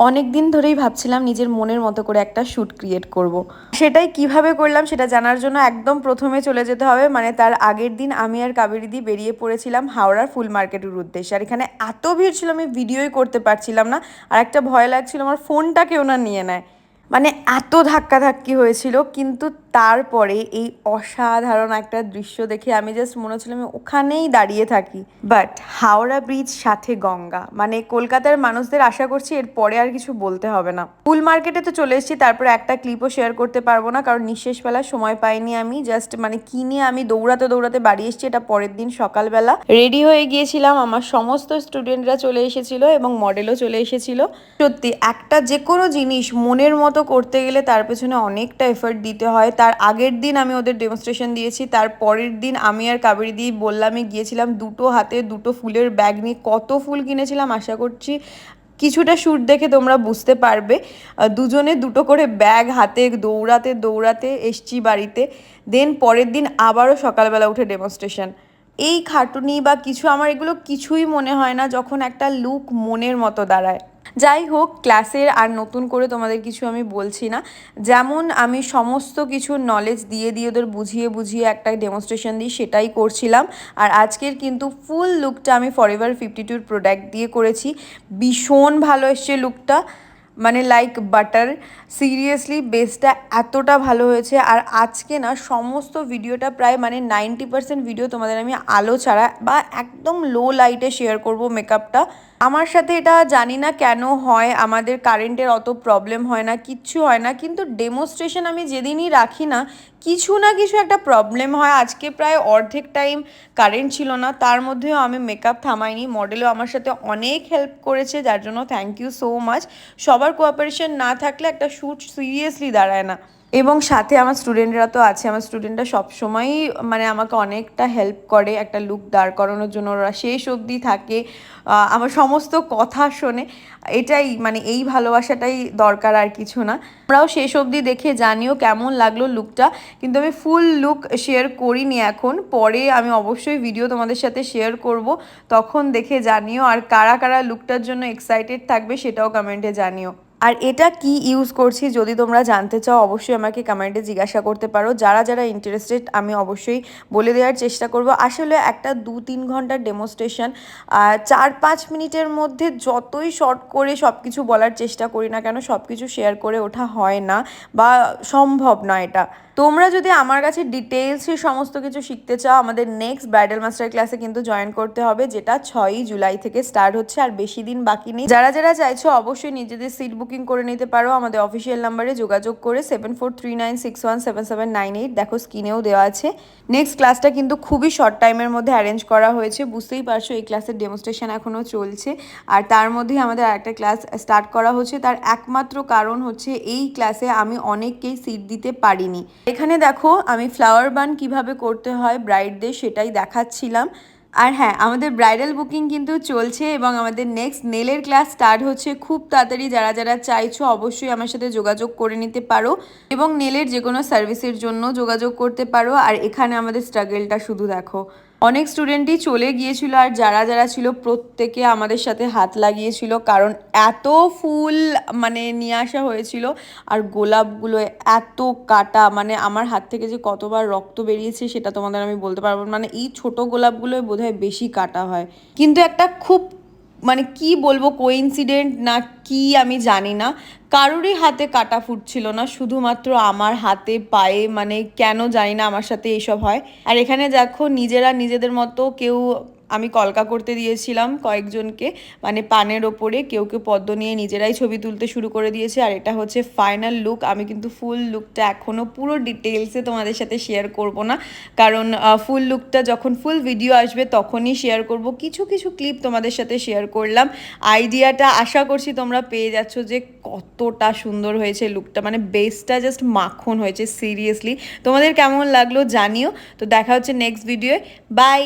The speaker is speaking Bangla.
অনেক দিন ধরেই ভাবছিলাম নিজের মনের মতো করে একটা শ্যুট ক্রিয়েট করব। সেটাই কীভাবে করলাম সেটা জানার জন্য একদম প্রথমে চলে যেতে হবে। মানে তার আগের দিন আমি আর কাবেরিদি বেরিয়ে পড়েছিলাম হাওড়ার ফুল মার্কেটের উদ্দেশ্যে। আর এখানে এত ভিড় ছিল আমি ভিডিওই করতে পারছিলাম না। আর একটা ভয় লাগছিল আমার ফোনটা কেউ না নিয়ে নেয়। মানে এত ধাক্কাধাক্কি হয়েছিল। কিন্তু তারপরে এই অসাধারণ একটা দৃশ্য দেখে আমি জাস্ট মনে হচ্ছিল আমি ওখানেই দাঁড়িয়ে থাকি। বাট হাওড়া ব্রিজ সাথে গঙ্গা মানে কলকাতার মানুষদের আশা করছি এর পরে আর কিছু বলতে হবে না। ফুল মার্কেটে তো চলে এসেছি, তারপরে একটা ক্লিপও শেয়ার করতে পারব না, কারণ নিঃশেষ বেলা সময় পাইনি আমি। জাস্ট মানে কিনে আমি দৌড়াতে দৌড়াতে বাড়ি এসেছি, এটা পরের দিন সকালবেলা। রেডি হয়ে গিয়েছিলাম, আমার সমস্ত স্টুডেন্টরা চলে এসেছিল এবং মডেলও চলে এসেছিল। সত্যি, একটা যে কোনো জিনিস মনের মতো করতে গেলে তার পেছনে অনেকটা এফর্ট দিতে হয়, তার আগের দিন আমি ওদের ডেমনস্ট্রেশন দিয়েছি, তার পরের দিন আমি আর কাবেরি দিয়ে বললামই গিয়েছিলাম, দুটো হাতে দুটো ফুলের ব্যাগ নিয়ে কত ফুল কিনেছিলাম আশা করছি কিছুটা শ্যুট দেখে তোমরা বুঝতে পারবে। দুজনে দুটো করে ব্যাগ হাতে দৌড়াতে দৌড়াতে এসছি বাড়িতে দেন পরের দিন আবারও সকালবেলা উঠে ডেমনস্ট্রেশন এই খাটুনি বা কিছু, আমার এগুলো কিছুই মনে হয় না যখন একটা লুক মনের মতো দাঁড়ায়। যাই হোক, ক্লাসের আর নতুন করে তোমাদের কিছু আমি বলছি না। যেমন আমি সমস্ত কিছু নলেজ দিয়ে দিয়ে ওদের বুঝিয়ে বুঝিয়ে একটা ডেমনস্ট্রেশন দিই, সেটাই করছিলাম। আর আজকের কিন্তু ফুল লুকটা আমি ফরএভার ফিফটি টুর প্রোডাক্ট দিয়ে করেছি। ভীষণ ভালো এসছে লুকটা মানে লাইক বাটার সিরিয়াসলি বেসটা এতটা ভালো হয়েছে। আর আজকে না, সমস্ত ভিডিওটা প্রায় মানে নাইনটি পার্সেন্ট ভিডিও তোমাদের আমি আলো ছাড়া বা একদম লো লাইটে শেয়ার করব মেকআপটা আমার সাথে এটা জানি না কেন হয়, আমাদের কারেন্টের অত প্রবলেম হয় না, কিচ্ছু হয় না, কিন্তু ডেমোস্ট্রেশন আমি যেদিনই রাখি না কিছু না কিছু একটা প্রবলেম হয়। আজকে প্রায় অর্ধেক টাইম কারেন্ট ছিল না। তার মধ্যেও আমি মেকআপ থামাইনি। মডেলও আমার সাথে অনেক হেল্প করেছে, যার জন্য থ্যাংক ইউ সো মাচ সবার কোঅপারেশন না থাকলে একটা শ্যুট সিরিয়াসলি দাঁড়ায় না। এবং সাথে আমার স্টুডেন্টরা তো আছে, আমার স্টুডেন্টরা সবসময়ই মানে আমাকে অনেকটা হেল্প করে, একটা লুক দাঁড় করানোর জন্য। ওরা শেষ অবধি থাকে আমার সমস্ত কথা শোনে। এটাই মানে এই ভালোবাসাটাই দরকার আর কিছু না। আমরাও শেষ অবধি দেখে জানিও কেমন লাগল লুকটা কিন্তু আমি ফুল লুক শেয়ার করিনি এখন। পরে আমি অবশ্যই ভিডিও তোমাদের সাথে শেয়ার করব। তখন দেখে জানিও আর কারা কারা লুকটার জন্য এক্সাইটেড থাকবে সেটাও কমেন্টে জানিও। আর এটা কি ইউজ করছি যদি তোমরা জানতে চাও, অবশ্যই আমাকে কমেন্টে জিজ্ঞাসা করতে পারো। যারা যারা ইন্টারেস্টেড আমি অবশ্যই বলে দেওয়ার চেষ্টা করব। আসলে একটা দু তিন ঘণ্টার ডেমোস্ট্রেশন চার পাঁচ মিনিটের মধ্যে যতই শর্ট করে সব কিছু বলার চেষ্টা করি না কেন সব কিছু শেয়ার করে ওঠা হয় না বা সম্ভব না এটা। তোমরা যদি আমার কাছে ডিটেলসে সমস্ত কিছু শিখতে চাও, আমাদের নেক্সট ব্রাইডাল মাস্টার ক্লাসে কিন্তু জয়েন করতে হবে, যেটা ছয়ই জুলাই থেকে স্টার্ট হচ্ছে, আর বেশি দিন বাকি নেই। যারা যারা চাইছো অবশ্যই নিজেদের সিট বুকিং করে নিতে পারো, আমাদের অফিসিয়াল নাম্বারে যোগাযোগ করে seven four three nine six one seven seven nine eight দেখো স্ক্রিনেও দেওয়া আছে। নেক্সট ক্লাসটা কিন্তু খুবই শর্ট টাইমের মধ্যে অ্যারেঞ্জ করা হয়েছে, বুঝতেই পারছ এই ক্লাসের ডেমনস্ট্রেশন এখনও চলছে। আর তার মধ্যেই আমাদের আরেকটা ক্লাস স্টার্ট করা হচ্ছে, তার একমাত্র কারণ হচ্ছে এই ক্লাসে আমি অনেককেই সিট দিতে পারিনি। এখানে দেখো আমি ফ্লাওয়ার বান কীভাবে করতে হয় ব্রাইডদের সেটাই দেখাচ্ছিলাম। আর হ্যাঁ আমাদের ব্রাইডাল বুকিং কিন্তু চলছে এবং আমাদের নেক্সট নেলের ক্লাস স্টার্ট হচ্ছে। খুব তাড়াতাড়ি যারা যারা চাইছো অবশ্যই আমার সাথে যোগাযোগ করে নিতে পারো এবং নেলের যে কোনো সার্ভিসের জন্য যোগাযোগ করতে পারো। আর এখানে আমাদের স্ট্রাগেলটা শুধু দেখো। অনেক স্টুডেন্টই চলে গিয়েছিল আর যারা যারা ছিল প্রত্যেকে আমাদের সাথে হাত লাগিয়েছিল, কারণ এত ফুল মানে নিয়ে আসা হয়েছিল আর গোলাপগুলো এত কাটা মানে আমার হাত থেকে যে কতবার রক্ত বেরিয়েছে সেটা তোমাদের আমি বলতে পারব। মানে এই ছোট গোলাপগুলোই বোধহয় বেশি কাটা হয় কিন্তু একটা খুব মানে কি বলব কোইনসিডেন্ট না কি আমি জানি না। কারোরই হাতে কাটা ফুটছিল না, শুধুমাত্র আমার হাতে, পায়ে মানে কেন জানি না আমার সাথে এইসব হয়। আর এখানে দেখো, নিজেরা নিজেদের মতো কেউ আমি কলকা করতে দিয়েছিলাম কয়েকজনকে। মানে পানের ওপরে কেউ কেউ পদ্ম নিয়ে নিজেরাই ছবি তুলতে শুরু করে দিয়েছে। আর এটা হচ্ছে ফাইনাল লুক আমি কিন্তু ফুল লুকটা এখনও পুরো ডিটেলসে তোমাদের সাথে শেয়ার করব না। কারণ ফুল লুকটা যখন ফুল ভিডিও আসবে তখনই শেয়ার করব। কিছু কিছু ক্লিপ তোমাদের সাথে শেয়ার করলাম। আইডিয়াটা আশা করছি তোমরা পেয়ে যাচ্ছ যে কতটা সুন্দর হয়েছে লুকটা মানে বেসটা জাস্ট মাখন হয়েছে সিরিয়াসলি তোমাদের কেমন লাগল জানিও। তো দেখা হচ্ছে নেক্সট ভিডিওয়ে বাই